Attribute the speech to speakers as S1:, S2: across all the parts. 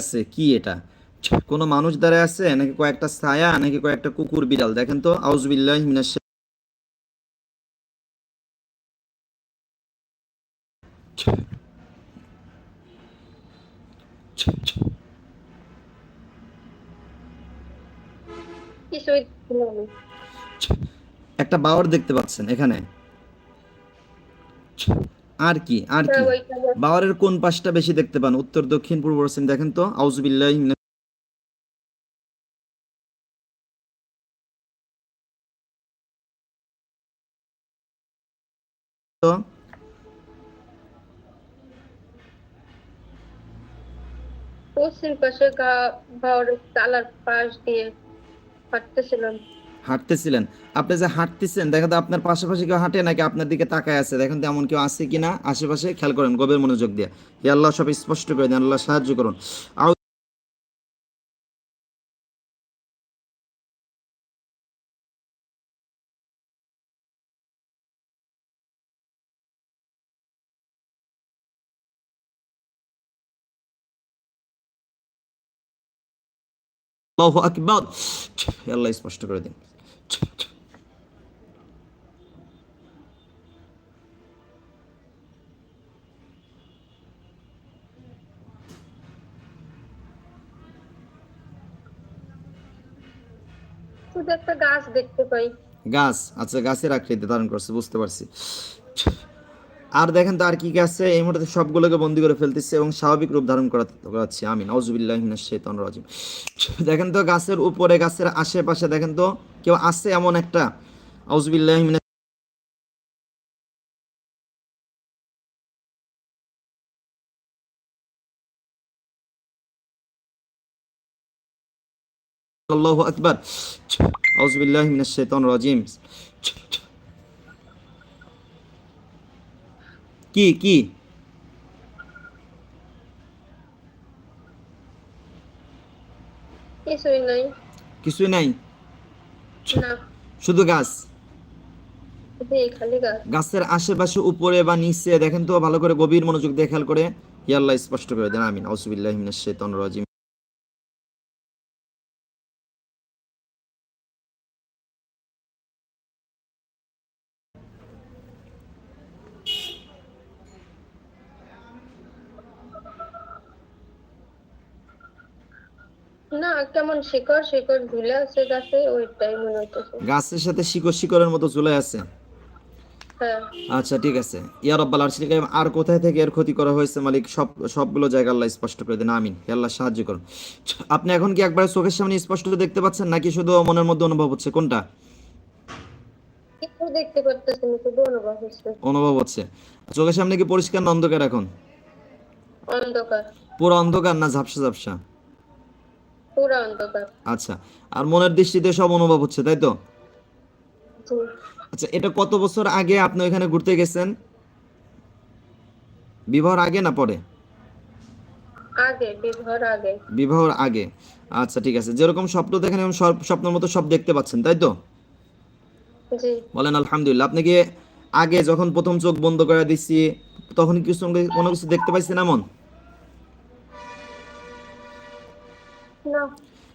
S1: আছে? কি এটা? কোনো মানুষ দাঁড়ায় আছে? নাকি কয়েকটা ছায়া? নাকি কয়েকটা কুকুর বিড়াল? দেখেন তো আউজবিল্লাহ মিনাশ। একটা বাওয়ার দেখতে পাচ্ছেন এখানে। আর কি আর কি?
S2: হ্যাঁ।
S1: বাওয়ারের কোন পাশটা বেশি দেখতে পান? উত্তর দক্ষিণ পূর্ব পশ্চিম দেখেন তো। আউজবিল্লাহ তো
S2: পশ্চিম পাশে গা বাউর তালার পাশ দিয়ে হাঁটতেছিলাম।
S1: হাঁটতেছিলেন। আপনি যে হাঁটতেছেন দেখেন তো আপনার পাশাপাশি কেউ হাঁটে নাকি আপনার দিকে তাকায় আছে? দেখেন তো এমন কেউ আছে কি না আশেপাশে খেয়াল করেন, গভীর মনোযোগ দিয়ে। হে আল্লাহ সব স্পষ্ট করে দেন, আল্লাহ সাহায্য করুন। আল্লাহু আকবার। আল্লাহ, স্পষ্ট করে দিন।
S2: একটা গাছ দেখতে পাই।
S1: গাছ আচ্ছা গাছের আকৃতি ধারণ করছে বুঝতে পারছি। আর দেখেন তো আর কি আছে? এই মুহূর্তে সবগুলোকে বন্দি করে ফেলতেছে এবং স্বাভাবিক রূপ ধারণ করা করাচ্ছি। আমি নজুবিল্লাহ শেতন রাজিম। দেখেন তো গাছের উপরে, গাছের আশেপাশে দেখেন তো কেউ আছে এমন একটা? আউজবিল্লাহ আকবার। আউজবিল্লাহ শাইতানির রাজিম। কি কি?
S2: কিছুই নাই।
S1: কিছুই নাই? শুধু গাছ? গাছের আশেপাশে উপরে বা নিচে দেখেন তো ভালো করে গভীর মনোযোগ দিয়ে খেয়াল করে ইয়াল্লাহ স্পষ্ট করে দেন আমিন। আউজবিল্লাহ মিনাশ শাইতানির রাজিম।
S2: না কেমন শিকড়? শিকড় ঝুলে আছে গাছে ওইটাই মনে হইতেছে।
S1: গাছের সাথে শিকড় শিকড়ের মতো ঝুলে আছে?
S2: হ্যাঁ।
S1: আচ্ছা ঠিক আছে। ইয়া রব্বাল আরশিল কারীম আর কোথায় থেকে এর ক্ষতি করা হয়েছে মালিক? সব সবগুলো জায়গা আল্লাহ স্পষ্ট করে দেন। আমিন। আল্লাহ সাহায্য করুন। আপনি এখন কি একবার চোখের সামনে স্পষ্ট দেখতে পাচ্ছেন নাকি শুধু মনের মধ্যে অনুভব হচ্ছে? কোনটা?
S2: দেখতে পারতেছি শুধু অনুভব হচ্ছে।
S1: অনুভব হচ্ছে। চোখের সামনে কি পরিষ্কার না অন্ধকার এখন?
S2: অন্ধকার।
S1: পুরো অন্ধকার না ঝাপসা ঝাপসা?
S2: পুরো অন্ধকার।
S1: আচ্ছা আর মনের দৃষ্টিতে সব অনুভব হচ্ছে তাই তো? আচ্ছা এটা কত বছর আগে আপনি ঘুরতে গেছেন? বিবাহর আগে না পরে?
S2: আগে বিবাহর আগে।
S1: বিবাহর আগে। আচ্ছা ঠিক আছে। যেরকম স্বপ্ন দেখেন সব- স্বপ্নের মতো সব দেখতে পাচ্ছেন তাই তো?
S2: জি।
S1: বলেন আলহামদুলিল্লাহ। আপনি কি আগে যখন প্রথম চোখ বন্ধ করে দিচ্ছি তখন কি কিছু কোনো কিছু দেখতে পাইছেন এমন?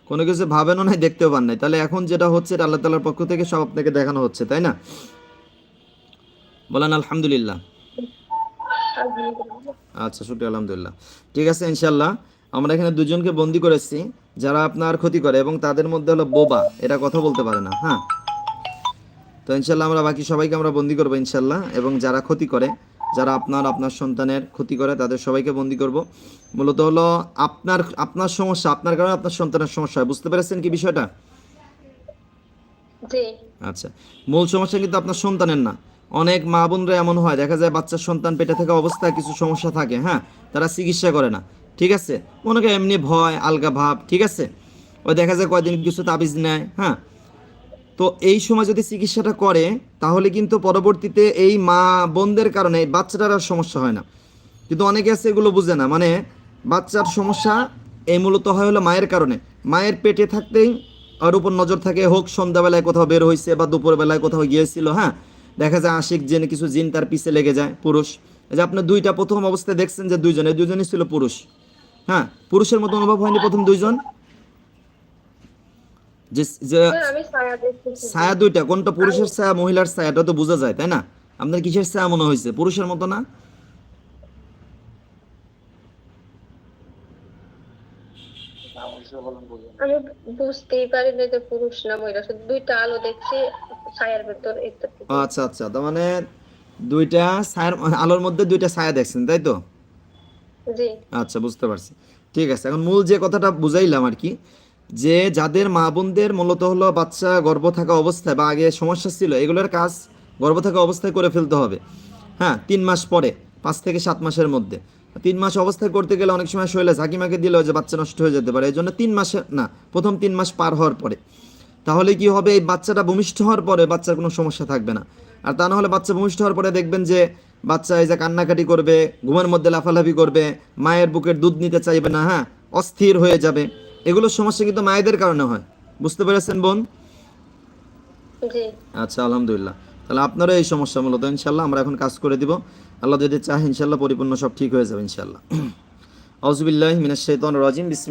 S1: কোনো কিছু ভাবেনও নাই, দেখতেও পান নাই। তাহলে এখন যেটা হচ্ছে, এটা আল্লাহ তালার পক্ষ থেকে সব আপনাকে দেখানো হচ্ছে, তাই না? বলেন, আলহামদুলিল্লাহ। আচ্ছা শুক্রিয়া, আলহামদুলিল্লাহ। ঠিক আছে ইনশাল্লাহ আমরা এখানে দুজনকে বন্দি করেছি, যারা আপনার ক্ষতি করে, এবং তাদের মধ্যে হলো বোবা, এটা কথা বলতে পারে না হ্যাঁ? তো ইনশাল্লাহ আমরা বাকি সবাইকে আমরা বন্দি করব ইনশাল্লাহ এবং যারা ক্ষতি করে যারা আপনার আপনার সন্তানের ক্ষতি করে তাদের সবাইকে বন্দি করব। মূলত হলো আপনার আপনার সমস্যা আপনার কারণে আপনার সন্তানের সমস্যা বুঝতে পেরেছেন কি বিষয়টা? আচ্ছা। মূল সমস্যা কিন্তু আপনার সন্তানের না। অনেক মা বোনরা এমন হয় দেখা যায় বাচ্চার সন্তান পেটে থাকা অবস্থায় কিছু সমস্যা থাকে হ্যাঁ? তারা চিকিৎসা করে না। ঠিক আছে? মনে করে এমনি ভয় আলগা ভাব ঠিক আছে? ওই দেখা যায় কয়দিন কিছু তাবিজ নেয় হ্যাঁ? তো এই সময় যদি চিকিৎসাটা করে, তাহলে কিন্তু পরবর্তীতে এই মা বোনদের কারণে বাচ্চাটার আর সমস্যা হয় না। কিন্তু অনেকে আছে এগুলো বুঝে না। মানে বাচ্চার সমস্যা এই মূলত হয় হলো মায়ের কারণে। মায়ের পেটে থাকতেই আর উপর নজর থাকে, হোক সন্ধ্যাবেলায় কোথাও বের হয়েছে বা দুপুরবেলায় কোথাও গিয়েছিল হ্যাঁ? দেখা যায় আশিক জেনে কিছু জিন তার পিছে লেগে যায়, পুরুষ। যে আপনি দুইটা প্রথম অবস্থায় দেখছেন যে দুইজনে দুইজনই ছিল পুরুষ হ্যাঁ? পুরুষের মতো অনুভব হয়নি প্রথম দুইজন? যে
S2: ছায়া
S1: দুইটা কোনটা পুরুষের ছায়া মহিলার তো বোঝা যায় তাই না? আপনার কিসের ছায়া মনে হয়েছে? পুরুষের মতো না?
S2: আমি বুঝতেই পারি না যে পুরুষ না মহিলা দুইটা আলো দেখছি ছায়ার ভেতর
S1: আচ্ছা আচ্ছা তার মানে দুইটা ছায়ার আলোর মধ্যে দুইটা ছায়া দেখছেন তাই তো?
S2: জি।
S1: আচ্ছা বুঝতে পারছি। ঠিক আছে এখন মূল যে কথাটা বুঝাইলাম আর কি যে যাদের মা বোনদের মূলত হলো বাচ্চা গর্ভ থাকা অবস্থায় বা আগে সমস্যা ছিল, এগুলোর কাজ গর্ভ থাকা অবস্থায় করে ফেলতে হবে। হ্যাঁ তিন মাস পরে, পাঁচ থেকে সাত মাসের মধ্যে। তিন মাস অবস্থায় করতে গেলে অনেক সময় শরীরে ঝাঁকিমাকে দিলেও যে বাচ্চা নষ্ট হয়ে যেতে পারে এই জন্য তিন মাসে, না, প্রথম তিন মাস পার হওয়ার পরে। তাহলে কি হবে? এই বাচ্চাটা ভূমিষ্ঠ হওয়ার পরে বাচ্চার কোনো সমস্যা থাকবে না। আর তা নাহলে বাচ্চা ভূমিষ্ঠ হওয়ার পরে দেখবেন যে বাচ্চা এই যে কান্নাকাটি করবে, ঘুমের মধ্যে লাফালাফি করবে, মায়ের বুকের দুধ নিতে চাইবে না হ্যাঁ অস্থির হয়ে যাবে। এগুলোর সমস্যা কিন্তু মায়েদের কারণে হয়। বুঝতে পেরেছেন বোন? আচ্ছা আলহামদুলিল্লাহ। তাহলে আপনারও এই সমস্যা মূলত ইনশাল্লাহ আমরা এখন কাজ করে দিব। আল্লাহ যদি চাহ ইনশাল্লাহ পরিপূর্ণ সব ঠিক হয়ে যাবে ইনশাল্লাহ। আউজবিল্লাহ মিনাশ শাইতানির রাজিম